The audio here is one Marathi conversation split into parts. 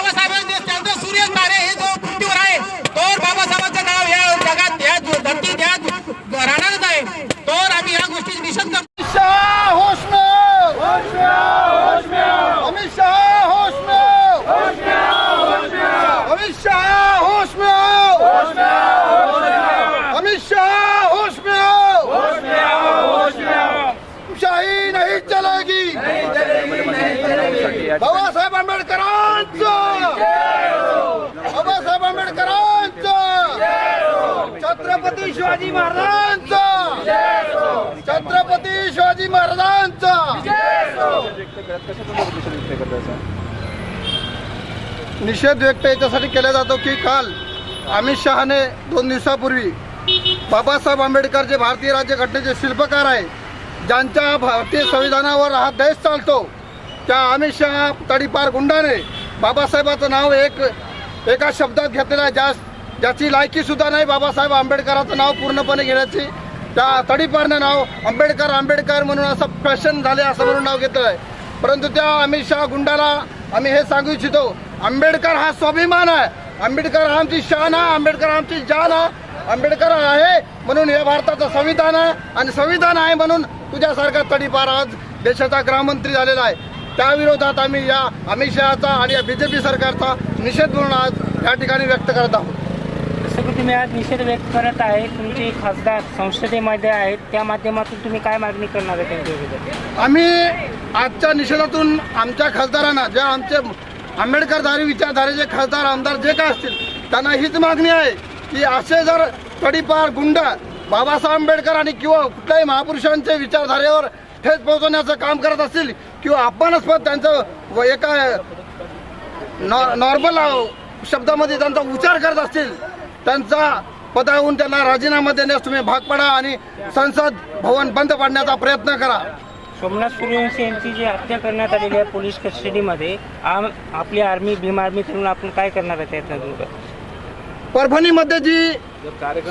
बाबासाहेबांचे त्यांचं सूर्य तारे हे जो पृथ्वीवर आहे तोवर बाबासाहेबांचं नाव या जगात या धरतीत या राहणारच आहे तोवर आम्ही या गोष्टीचा निषेध करतो शाह होश में अमित शाह होश में अमित शाह होश में अमित शाह होश में शाही नहीं चलेगी बाबासाहेब आंबेडकरांचं बाबासाहेब आंबेडकरांचं छत्रपती शिवाजी छत्रपती शिवाजी महाराजांचा! निषेध व्यक्त याच्यासाठी केला जातो की काल अमित शहाने दोन दिवसापूर्वी बाबासाहेब आंबेडकर जे भारतीय राज्यघटनेचे शिल्पकार आहे ज्यांच्या भारतीय संविधानावर हा देश चालतो त्या अमित शहा तडीपार गुंडाने बाबासाहेबाचं नाव एक एका शब्दात घेतलेलं आहे ज्या ज्याची लायकी सुद्धा नाही बाबासाहेब आंबेडकराचं नाव पूर्णपणे घेण्याची. त्या तडीपारनं नाव आंबेडकर आंबेडकर म्हणून असं फॅशन झाले असं म्हणून नाव घेतलं आहे. परंतु त्या अमित शहा गुंडाला आम्ही हे सांगू इच्छितो आंबेडकर हा स्वाभिमान आहे. आंबेडकर हा आमची शान आहे आंबेडकर आमची जान आहे. आंबेडकर आहे म्हणून हे भारताचं संविधान आहे आणि संविधान आहे म्हणून तुझ्यासारखा तडीपार आज देशाचा गृहमंत्री झालेला आहे. त्या विरोधात आम्ही या अमित शहाचा आणि या बी जे पी सरकारचा निषेध म्हणून आज या ठिकाणी व्यक्त करत आहोत. संस्कृती की तुम्ही आज निषेध व्यक्त करत आहे. तुमचे खासदार संसदेमध्ये आहेत. त्या माध्यमातून तुम्ही काय मागणी करणार आहे त्यांच्या आम्ही आजच्या निषेधातून आमच्या खासदारांना ज्या आमचे आंबेडकरधारी विचारधारेचे खासदार आमदार जे काय असतील त्यांना हीच मागणी आहे की असे जर कडीपार गुंड बाबासाहेब आंबेडकर आणि किंवा कुठल्याही महापुरुषांच्या विचारधारेवर ठेच पोहोचवण्याचं काम करत असतील किंवा आपणच पण त्यांचं व एका नॉ- नॉर्मल शब्दामध्ये त्यांचा उच्चार करत असतील त्यांचा पदावरून त्यांना राजीनामा देण्यास तुम्ही भाग पडा आणि संसद भवन बंद पाडण्याचा प्रयत्न करा. सोमनाथ सूर्यवंशी यांची जी हत्या करण्यात आलेली आहे पोलीस कस्टडीमध्ये आम आपली आर्मी भीम आर्मी करून आपण काय करणार आहे त्यातनं परभणीमध्ये जी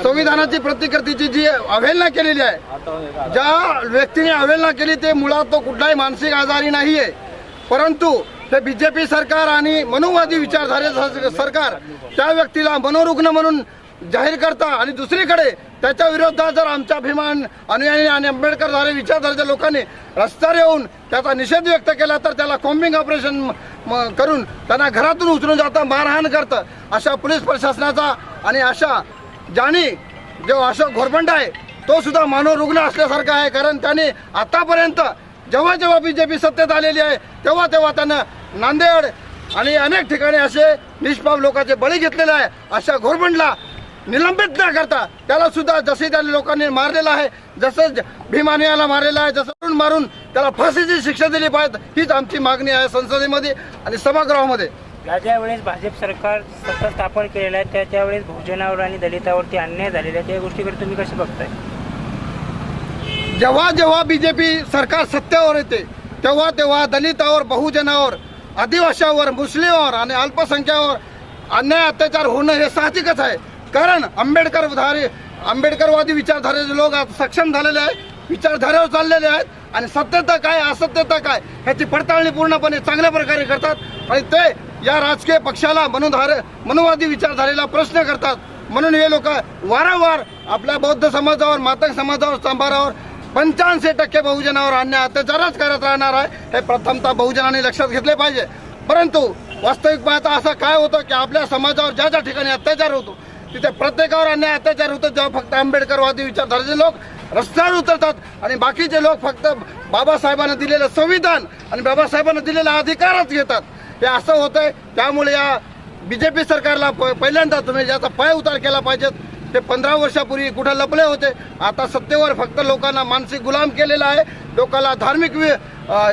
संविधानाची प्रतिकृतीची जी अवहेलना केलेली आहे ज्या व्यक्तीने अवहेलना केली ते मुळात तो कुठलाही मानसिक आजारी नाही आहे परंतु ते बी जे पी सरकार आणि मनोवादी विचारधारे सरकार त्या व्यक्तीला मनोरुग्ण म्हणून जाहीर करता आणि दुसरीकडे त्याच्या विरोधात जर आमच्या अभिमान अनुयायी आणि आंबेडकर झाले विचारधारेच्या लोकांनी रस्त्यावर येऊन त्याचा निषेध व्यक्त केला तर त्याला कॉम्बिंग ऑपरेशन म- करून त्यांना घरातून उचलून जातं मारहाण करतं अशा पोलीस प्रशासनाचा आणि अशा ज्यानी जो अशोक घोरपंड आहे तो सुद्धा मानवरुग्ण असल्यासारखा आहे. कारण त्याने आतापर्यंत जेव्हा जेव्हा बी जे पी सत्तेत आलेली आहे तेव्हा तेव्हा त्यानं नांदेड आणि अनेक ठिकाणी असे निष्पाप लोकांचे बळी घेतलेले आहे. अशा घोरपंडला निलंबित न करता त्याला सुद्धा जसे त्या लोकांनी मारलेलं आहे जसं भीमानियाला मारलेलं आहे जसं मारून मारून त्याला फाशीची शिक्षा दिली पाहिजे हीच आमची मागणी आहे संसदेमध्ये आणि सभागृहामध्ये. ज्या ज्या वेळेस भाजप सरकार सत्ता स्थापन केलेलं आहे त्या त्यावेळेस बहुजनावर आणि दलितावरती अन्याय झालेला आहे त्या गोष्टीकडे तुम्ही कसे बघताय? जेव्हा जेव्हा बीजेपी सरकार सत्तेवर येते तेव्हा तेव्हा दलितावर बहुजनावर आदिवासीवर मुस्लिमवर आणि अल्पसंख्यावर अन्याय अत्याचार होणं हे साहजिकच आहे. कारण आंबेडकरधारे आंबेडकरवादी विचारधारेचे लोक आज सक्षम झालेले आहेत विचारधारेवर चाललेले आहेत आणि सत्यता काय असत्यता काय ह्याची पडताळणी पूर्णपणे चांगल्या प्रकारे करतात आणि ते या राजकीय पक्षाला मनोधारे मनोवादी विचारधारेला प्रश्न करतात. म्हणून हे लोक वारंवार आपल्या बौद्ध समाजावर मातक समाजावर सांबारावर पंच्याऐंशी टक्के बहुजनावर अन्याय. अत्याचारच करत राहणार आहे हे प्रथमतः बहुजनाने लक्षात घेतले पाहिजे. परंतु वास्तविक पाहता असं काय होतं की आपल्या समाजावर ज्या ज्या ठिकाणी अत्याचार होतो तिथे प्रत्येकावर अन्याय अत्याचार होतो. जेव्हा फक्त आंबेडकरवादी विचारधारेचे लोक रस्त्यावर उतरतात आणि बाकीचे लोक फक्त बाबासाहेबांना दिलेलं संविधान आणि बाबासाहेबांना दिलेला अधिकारच घेतात. हे असं होतंय. त्यामुळे या बी जे पी सरकारला प पहिल्यांदा तुम्ही ज्याचा पाय उतार केला पाहिजेत. ते पंधरा वर्षापूर्वी कुठे लपले होते आता सत्तेवर फक्त लोकांना मानसिक गुलाम केलेला आहे लोकांना धार्मिक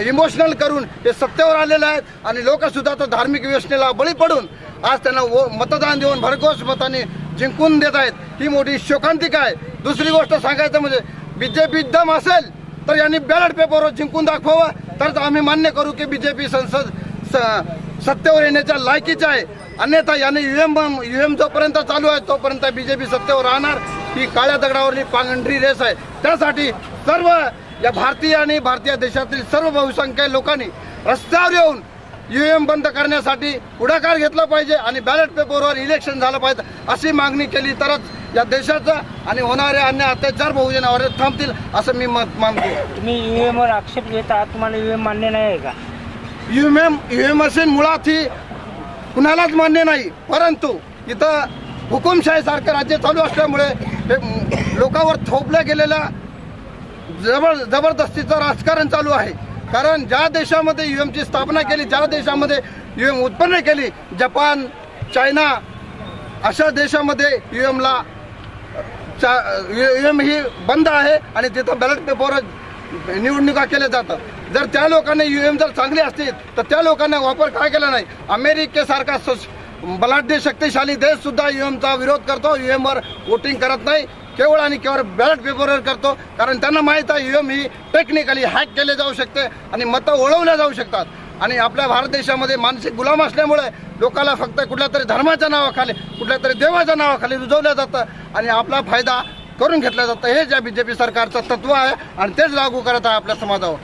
इमोशनल करून ते सत्तेवर आलेले आहेत आणि लोकसुद्धा तर धार्मिक व्यसनेला बळी पडून आज त्यांना मतदान देऊन भरघोस मताने जिंकून देत आहेत. ही मोठी शोकांतिका आहे. दुसरी गोष्ट सांगायचं म्हणजे बीजेपी दम असेल तर यांनी बॅलेट पेपरवर जिंकून दाखवावं. तरच आम्ही मान्य करू की बीजेपी संसद स- सत्तेवर येण्याच्या लायकीचे आहे. अन्यथा याने युएम युएम जोपर्यंत चालू आहे तोपर्यंत बीजेपी सत्तेवर राहणार. ही काळ्या दगडावरली पांढरी रेस आहे. त्यासाठी सर्व या भारतीय आणि भारतीय देशातील सर्व बहुसंख्य लोकांनी रस्त्यावर येऊन ईव्हीएम बंद करण्यासाठी पुढाकार घेतला पाहिजे आणि बॅलेट पेपरवर इलेक्शन झालं पाहिजे अशी मागणी केली तरच या देशाचा आणि होणारे अन्य अत्याचार बहुजनावर थांबतील असं मी मत मानतो. तुम्ही ईव्हीएम वर आक्षेप घेता तुम्हाला ईव्हीएम मान्य नाही आहे का? ईव्हीएम ईव्हीएम मशीन मुळात ही कुणालाच मान्य नाही. परंतु इथं हुकुमशाहीसारखं राज्य चालू असल्यामुळे लोकांवर थोपल्या गेलेल्या जबर जबरदस्तीचं राजकारण चालू आहे. कारण ज्या देशामध्ये ईव्हीएमची स्थापना केली ज्या देशामध्ये ईव्हीएम उत्पन्न केली जपान चायना अशा देशामध्ये UM ईव्हीएमला ईव्हीएम UM ही बंद आहे आणि तिथं बॅलेट पेपर निवडणुका केल्या जातात. जर त्या लोकांना एम जर चांगली असतील तर त्या लोकांना वापर काय केला नाही? अमेरिकेसारखा सस- बलाढ्य शक्तिशाली देश सुद्धा एमचा विरोध करतो. यू एमवर वोटिंग करत नाही. केवळ आणि केवळ बॅलेट पेपरवर करतो. कारण त्यांना माहीत आहे ईव्हीएम ही टेक्निकली हॅक केले जाऊ शकते आणि मतं ओळवल्या जाऊ शकतात. आणि आपल्या भारत देशामध्ये मानसिक गुलाम असल्यामुळे लोकांना फक्त कुठल्या तरी धर्माच्या नावाखाली कुठल्या तरी देवाच्या नावाखाली रुजवलं जातं. आणि आपला फायदा करून घेतला जातं. हे ज्या बी जे पी सरकारचं तत्व आहे आणि तेच लागू करत आहे आपल्या समाजावर.